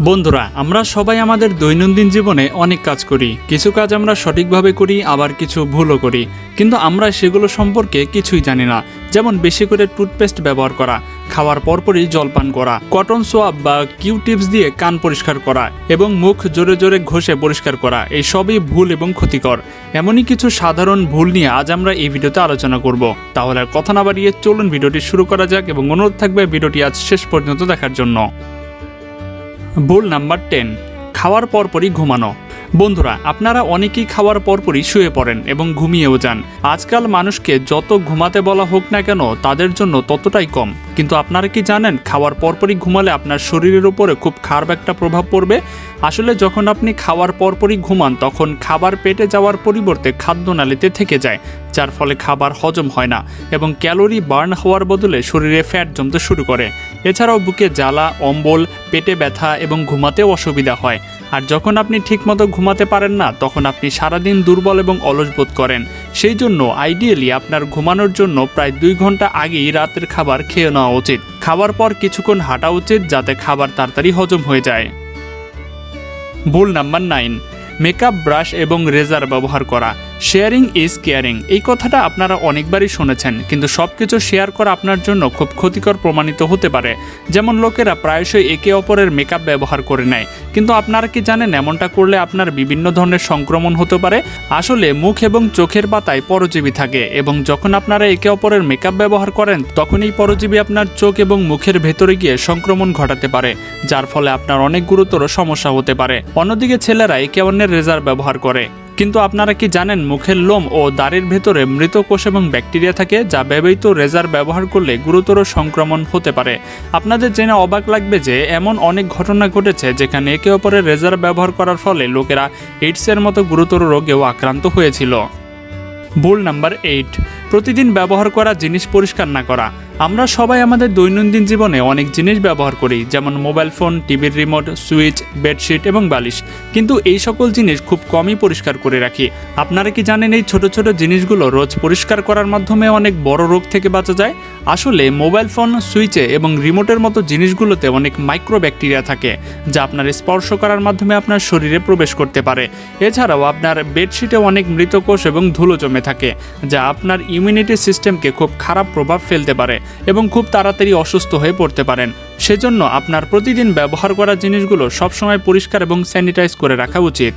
বন্ধুরা, আমরা সবাই আমাদের দৈনন্দিন জীবনে অনেক কাজ করি। কিছু কাজ আমরা সঠিকভাবে করি, আবার কিছু ভুলও করি। কিন্তু আমরা সেগুলো সম্পর্কে কিছুই জানি না। যেমন বেশি করে টুথপেস্ট ব্যবহার করা, খাওয়ার পরপরই জলপান করা, কটন সোয়াব বা কিউ টিপস দিয়ে কান পরিষ্কার করা এবং মুখ জোরে জোরে ঘষে পরিষ্কার করা, এই সবই ভুল এবং ক্ষতিকর। এমনই কিছু সাধারণ ভুল নিয়ে আজ আমরা এই ভিডিওতে আলোচনা করব। তাহলে কথা না বাড়িয়ে চলুন ভিডিওটি শুরু করা যাক এবং অনুরোধ থাকবে ভিডিওটি আজ শেষ পর্যন্ত দেখার জন্য। ভুল নাম্বার টেন। খাওয়ার পরপরই ঘুমানো। বন্ধুরা, আপনারা অনেকেই খাওয়ার পরপরই শুয়ে পড়েন এবং ঘুমিয়েও যান। আজকাল মানুষকে যত ঘুমাতে বলা হোক না কেন, তাদের জন্য ততটাই কম। কিন্তু আপনারা কি জানেন, খাওয়ার পরপরই ঘুমালে আপনার শরীরের উপরে খুব খারাপ একটা প্রভাব পড়বে? আসলে যখন আপনি খাওয়ার পরপরই ঘুমান, তখন খাবার পেটে যাওয়ার পরিবর্তে খাদ্যনালীতে থেকে যায়, যার ফলে খাবার হজম হয় না এবং ক্যালোরি বার্ন হওয়ার বদলে শরীরে ফ্যাট জমতে শুরু করে। এছাড়াও বুকে জ্বালা, অম্বল, পেটে ব্যথা এবং ঘুমাতেও অসুবিধা হয়। আর যখন আপনি ঠিকমতো ঘুমাতে পারেন না, তখন আপনি সারাদিন দুর্বল এবং অলস বোধ করেন। সেই জন্য আইডিয়ালি আপনার ঘুমানোর জন্য প্রায় দুই ঘণ্টা আগেই রাতের খাবার খেয়ে নেওয়া উচিত। খাবার পর কিছুক্ষণ হাঁটা উচিত যাতে খাবার তাড়াতাড়ি হজম হয়ে যায়। ভুল নাম্বার নাইন মেকআপ ব্রাশ এবং রেজার ব্যবহার করা। শেয়ারিং ইজ কেয়ারিং এই কথাটা আপনারা অনেকবারই শুনেছেন, কিন্তু সব কিছু শেয়ার করা আপনার জন্য খুব ক্ষতিকর প্রমাণিত হতে পারে। যেমন লোকেরা প্রায়শই একে অপরের মেকআপ ব্যবহার করে নেয়, কিন্তু আপনারা কি জানেন এমনটা করলে আপনার বিভিন্ন ধরনের সংক্রমণ হতে পারে? আসলে মুখ এবং চোখের পাতায় পরজীবী থাকে, এবং যখন আপনারা একে অপরের মেকআপ ব্যবহার করেন তখন এই পরজীবী আপনার চোখ এবং মুখের ভেতরে গিয়ে সংক্রমণ ঘটাতে পারে, যার ফলে আপনার অনেক গুরুতর সমস্যা হতে পারে। অন্যদিকে ছেলেরা একে অন্যের রেজার ব্যবহার করে। কিন্তু আপনারা কি জানেন মুখের লোম ও দাড়ির ভেতরে মৃত কোষ এবং ব্যাকটেরিয়া থাকে যা ব্যবহৃত রেজার ব্যবহার করলে গুরুতর সংক্রমণ হতে পারে? আপনাদের জেনে অবাক লাগবে যে এমন অনেক ঘটনা ঘটেছে যেখানে একে অপরের রেজার ব্যবহার করার ফলে লোকেরা এইডসের মতো গুরুতর রোগেও আক্রান্ত হয়েছিল। ভুল নাম্বার এইট। প্রতিদিন ব্যবহার করা জিনিস পরিষ্কার না করা। আমরা সবাই আমাদের দৈনন্দিন জীবনে অনেক জিনিস ব্যবহার করি, যেমন মোবাইল ফোন, টিভির রিমোট, সুইচ, বেডশিট এবং বালিশ। কিন্তু এই সকল জিনিস খুব কমই পরিষ্কার করে রাখি। আপনারা কি জানেন এই ছোট ছোট জিনিসগুলো রোজ পরিষ্কার করার মাধ্যমে অনেক বড় রোগ থেকে বাঁচা যায়? আসলে মোবাইল ফোন, সুইচে এবং রিমোটের মতো জিনিসগুলোতে অনেক মাইক্রো ব্যাকটেরিয়া থাকে, যা আপনার স্পর্শ করার মাধ্যমে আপনার শরীরে প্রবেশ করতে পারে। এছাড়াও আপনার বেডশিটে অনেক মৃত কোষ এবং ধুলো জমে থাকে, যা আপনার ইমিউনিটি সিস্টেমকে খুব খারাপ প্রভাব ফেলতে পারে এবং খুব তাড়াতাড়ি অসুস্থ হয়ে পড়তে পারেন। সেজন্য আপনার প্রতিদিন ব্যবহার করা জিনিসগুলো সবসময় পরিষ্কার এবং স্যানিটাইজ করে রাখা উচিত।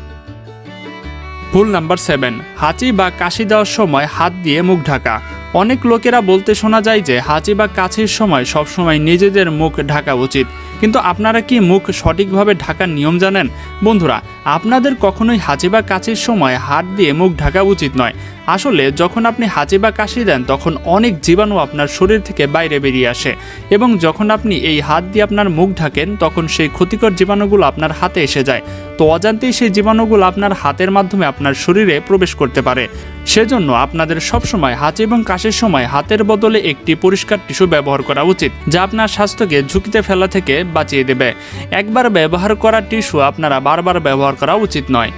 ভুল নাম্বার সেভেন হাঁচি বা কাশি দেওয়ার সময় হাত দিয়ে মুখ ঢাকা। অনেক লোকেরা বলতে শোনা যায় যে হাঁচি বা কাশির সময় সবসময় নিজেদের মুখ ঢাকা উচিত। কিন্তু আপনারা কি মুখ সঠিকভাবে ঢাকার নিয়ম জানেন? বন্ধুরা, আপনাদের কখনোই হাঁচি বা কাশির সময় হাত দিয়ে মুখ ঢাকা উচিত নয়। আসলে যখন আপনি হাঁচি বা কাশি দেন, তখন অনেক জীবাণু আপনার শরীর থেকে বাইরে বেরিয়ে আসে। এবং যখন আপনি এই হাত দিয়ে আপনার মুখ ঢাকেন, তখন সেই ক্ষতিকর জীবাণুগুলো আপনার হাতে এসে যায়। তো অজান্তেই সেই জীবাণুগুলো আপনার হাতের মাধ্যমে আপনার শরীরে প্রবেশ করতে পারে। সেজন্য আপনাদের সবসময় হাঁচি এবং কাশির সময় হাতের বদলে একটি পরিষ্কার টিস্যু ব্যবহার করা উচিত, যা আপনার স্বাস্থ্যকে ঝুঁকিতে ফেলা থেকে বাঁচিয়ে দেবে। একবার ব্যবহার করা টিস্যু আপনারা বারবার ব্যবহার করা উচিত নয়।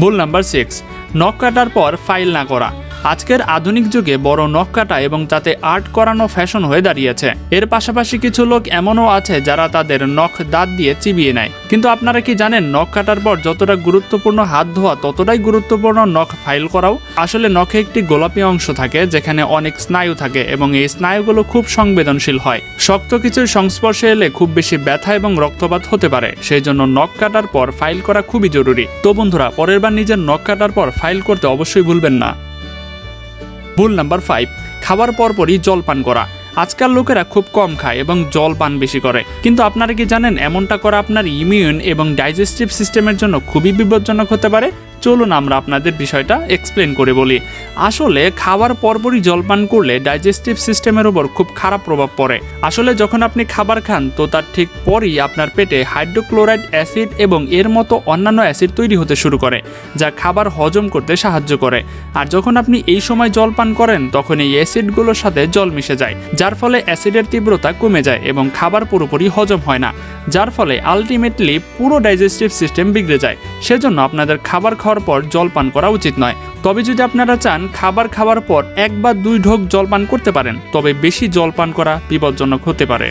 ভুল নাম্বার সিক্স, নখ কাটার পর ফাইল না করা। আজকের আধুনিক যুগে বড় নখ কাটা এবং তাতে আর্ট করানো ফ্যাশন হয়ে দাঁড়িয়েছে। এর পাশাপাশি কিছু লোক এমনও আছে যারা তাদের নখ দাঁত দিয়ে চিবিয়ে নেয়। কিন্তু আপনারা কি জানেন নখ কাটার পর যতটা গুরুত্বপূর্ণ হাত ধোয়া, ততটাই গুরুত্বপূর্ণ নখ ফাইল করাও? আসলে নখে একটি গোলাপি অংশ থাকে, যেখানে অনেক স্নায়ু থাকে এবং এই স্নায়ুগুলো খুব সংবেদনশীল হয়। শক্ত কিছুর সংস্পর্শে এলে খুব বেশি ব্যথা এবং রক্তপাত হতে পারে সেই জন্য নখ কাটার পর ফাইল করা খুবই জরুরি। তো বন্ধুরা, পরের বার নিজের নখ কাটার পর ফাইল করতে অবশ্যই ভুলবেন না। ভুল নাম্বার ফাইভ খাবার পরপরই জল পান করা। আজকাল লোকেরা খুব কম খায় এবং জল পান বেশি করে। কিন্তু আপনারা কি জানেন, এমনটা করা আপনার ইমিউন এবং ডাইজেস্টিভ সিস্টেমের জন্য খুবই বিপজ্জনক হতে পারে? চলুন আমরা আপনাদের বিষয়টা এক্সপ্লেন করে বলি। আসলে খাবার পরপরই জলপান করলে ডাইজেস্টিভ সিস্টেমের উপর খুব খারাপ প্রভাব পড়ে। আসলে যখন আপনি খাবার খান, তো তার ঠিক পরই আপনার পেটে হাইড্রোক্লোরাইড অ্যাসিড এবং এর মতো অন্যান্য অ্যাসিড তৈরি হতে শুরু করে, যা খাবার হজম করতে সাহায্য করে। আর যখন আপনি এই সময় জলপান করেন, তখন এই অ্যাসিডগুলোর সাথে জল মিশে যায়, যার ফলে অ্যাসিডের তীব্রতা কমে যায় এবং খাবার পুরোপুরি হজম হয় না, যার ফলে আলটিমেটলি পুরো ডাইজেস্টিভ সিস্টেম বিগড়ে যায়। সেজন্য আপনাদের খাবার খাওয়ার পর জল পান করা উচিত নয়। তবে যদি আপনারা চান খাবার খাওয়ার পর এক বা দুই ঢোক জল পান করতে পারেন, তবে বেশি জল পান করা বিপজ্জনক হতে পারে।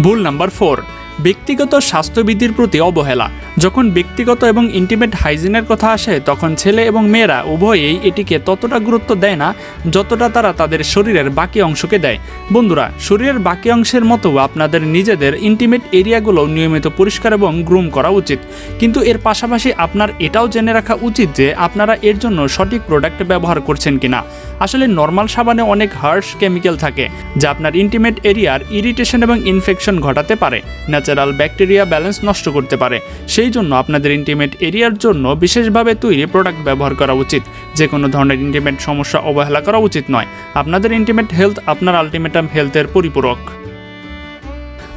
ভুল নাম্বার ফোর। ব্যক্তিগত স্বাস্থ্যবিধির প্রতি অবহেলা। যখন ব্যক্তিগত এবং ইন্টিমেট হাইজিনের কথা আসে, তখন ছেলে এবং মেয়েরা উভয়েই এটিকে ততটা গুরুত্ব দেয় না যতটা তারা তাদের শরীরের বাকি অংশকে দেয়। বন্ধুরা, শরীরের বাকি অংশের মতো আপনাদের নিজেদের ইন্টিমেট এরিয়াগুলো নিয়মিত পরিষ্কার এবং গ্রুম করা উচিত। কিন্তু এর পাশাপাশি আপনার এটাও জেনে রাখা উচিত যে, আপনারা এর জন্য সঠিক প্রোডাক্ট ব্যবহার করছেন কিনা। আসলে নর্মাল সাবানে অনেক হার্শ কেমিক্যাল থাকে, যা আপনার ইন্টিমেট এরিয়ার ইরিটেশন এবং ইনফেকশন ঘটাতে পারে। ন্যাচারাল ব্যাকটেরিয়া ব্যালেন্স নষ্ট করতে পারে। সেই জন্য আপনাদের ইন্টিমেট এরিয়ার জন্য বিশেষভাবে তৈরি প্রোডাক্ট ব্যবহার করা উচিত। যে কোনো ধরনের ইন্টিমেট সমস্যা অবহেলা করা উচিত নয়। আপনাদের ইন্টিমেট হেলথ আপনার আলটিমেটাম হেলথের পরিপূরক।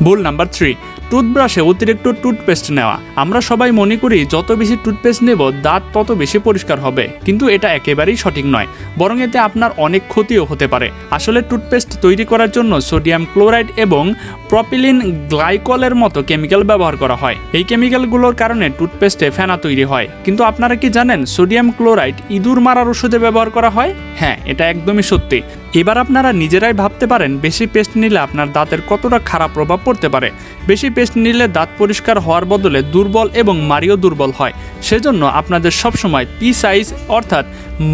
ভুল নাম্বার থ্রি টুথব্রাশে অতিরিক্ত টুথপেস্ট নেওয়া। আমরা সবাই মনে করি, যত বেশি টুথপেস্ট নেব, দাঁত তত বেশি পরিষ্কার হবে। কিন্তু এটা একেবারেই সঠিক নয়, বরং এতে আপনার অনেক ক্ষতিও হতে পারে। আসলে টুথপেস্ট তৈরি করার জন্য সোডিয়াম ক্লোরাইড এবং প্রপিলিন গ্লাইকলের মতো কেমিক্যাল ব্যবহার করা হয়। এই কেমিক্যালগুলোর কারণে টুথপেস্টে ফেনা তৈরি হয়। কিন্তু আপনারা কি জানেন সোডিয়াম ক্লোরাইড ইঁদুর মারার ওষুধে ব্যবহার করা হয়? হ্যাঁ এটা একদমই সত্যি। এবার আপনারা নিজেরাই ভাবতে পারেন, বেশি পেস্ট নিলে আপনার দাঁতের কতটা খারাপ প্রভাব পড়তে পারে। বেশি পেস্ট নিলে দাঁত পরিষ্কার হওয়ার বদলে দুর্বল এবং মারিও দুর্বল হয়। সেজন্য আপনাদের সবসময় পি সাইজ অর্থাৎ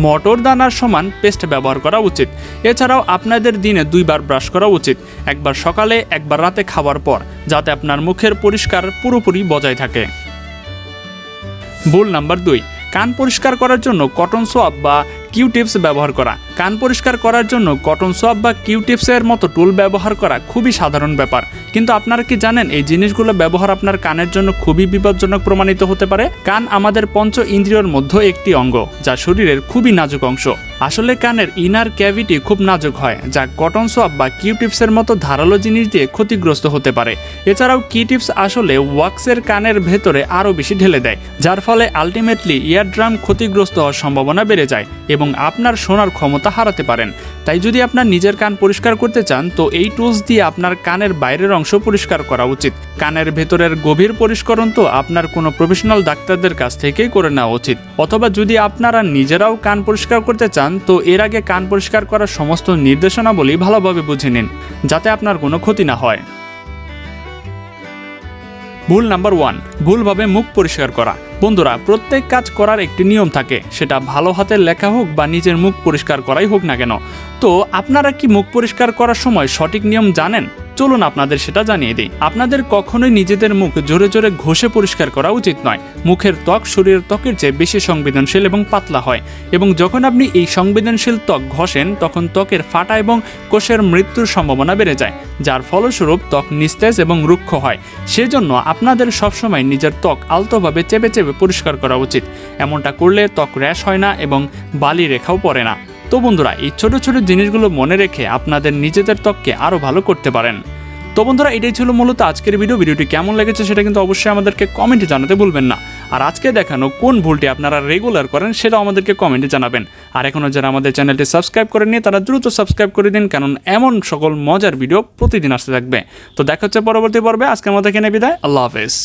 মটর দানার সমান পেস্ট ব্যবহার করা উচিত। এছাড়াও আপনাদের দিনে দুইবার ব্রাশ করা উচিত, একবার সকালে, একবার রাতে খাওয়ার পর, যাতে আপনার মুখের পরিষ্কার পুরোপুরি বজায় থাকে। ভুল নাম্বার দুই, কান পরিষ্কার করার জন্য কটন সোয়াব বা কিউ টিপস ব্যবহার করা। কান পরিষ্কার করার জন্য কটন সোয়াব বা কিউ টিপসের মতো টুল ব্যবহার করা খুবই সাধারণ ব্যাপার। কিন্তু আপনারা কি জানেন, এই জিনিসগুলো ব্যবহার আপনার কানের জন্য খুবই বিপজ্জনক প্রমাণিত হতে পারে? কান আমাদের পঞ্চ ইন্দ্রিয়র মধ্যে একটি অঙ্গ, যা শরীরের খুবই নাজুক অংশ। আসলে কানের ইনার ক্যাভিটি খুব নাজুক হয়, যা কটন সোয়াব বা কিউ টিপসের মতো ধারালো জিনিস দিয়ে ক্ষতিগ্রস্ত হতে পারে। এছাড়াও কি টিপস আসলে ওয়াক্সের কানের ভেতরে আরও বেশি ঢেলে দেয়, যার ফলে আলটিমেটলি ইয়ারড্রাম ক্ষতিগ্রস্ত হওয়ার সম্ভাবনা বেড়ে যায় এবং আপনার শোনার ক্ষমতা হারাতে পারেন। তাই যদি আপনার নিজের কান পরিষ্কার করতে চান, তো এই টুলস দিয়ে আপনার কানের বাইরের অংশ পরিষ্কার করা উচিত। কানের ভেতরের গভীর পরিষ্করণ তো আপনার কোনো প্রফেশনাল ডাক্তারদের কাছ থেকেই করে নেওয়া উচিত। অথবা যদি আপনারা নিজেরাও কান পরিষ্কার করতে চান, তো এর আগে কান পরিষ্কার করার সমস্ত নির্দেশনাবলী ভালোভাবে বুঝে নিন, যাতে আপনার কোনো ক্ষতি না হয়। ভুল নাম্বার ওয়ান, ভুলভাবে মুখ পরিষ্কার করা। বন্ধুরা, প্রত্যেক কাজ করার একটি নিয়ম থাকে। সেটা ভালো হাতের লেখা হোক বা নিজের মুখ পরিষ্কার করাই হোক না কেন। তো আপনারা কি মুখ পরিষ্কার করার সময় সঠিক নিয়ম জানেন? চলুন আপনাদের সেটা জানিয়ে দিই। আপনাদের কখনোই নিজেদের মুখ জোরে জোরে ঘষে পরিষ্কার করা উচিত নয়। মুখের ত্বক শরীরের ত্বকের চেয়ে বেশি সংবেদনশীল এবং পাতলা হয় এবং যখন আপনি এই সংবেদনশীল ত্বক ঘষেন, তখন ত্বকের ফাটা এবং কোষের মৃত্যুর সম্ভাবনা বেড়ে যায়, যার ফলস্বরূপ ত্বক নিস্তেজ এবং রুক্ষ হয়। সেজন্য আপনাদের সবসময় নিজের ত্বক আলতোভাবে চেপে চেপে পরিষ্কার করা উচিত। এমনটা করলে ত্বক র্যাশ হয় না এবং বালি রেখাও পড়ে না। তো বন্ধুরা, এই ছোট ছোট জিনিসগুলো মনে রেখে আপনাদের নিজেদের ত্বককে আরও ভালো করতে পারেন। তো বন্ধুরা, এটাই ছিল মূলত আজকের ভিডিও। ভিডিওটি কেমন লেগেছে সেটা কিন্তু অবশ্যই আমাদেরকে কমেন্টে জানাতে ভুলবেন না। আর আজকে দেখানো কোন ভুলটি আপনারা রেগুলার করেন সেটাও আমাদেরকে কমেন্টে জানাবেন। আর এখনও যারা আমাদের চ্যানেলটি সাবস্ক্রাইব করেননি তারা দ্রুত সাবস্ক্রাইব করে দিন, কারণ এমন সকল মজার ভিডিও প্রতিদিন আসতে থাকবে। তো দেখা হচ্ছে পরবর্তী পর্বে। আজকের মতো এখানে বিদায়। আল্লাহ হাফেজ।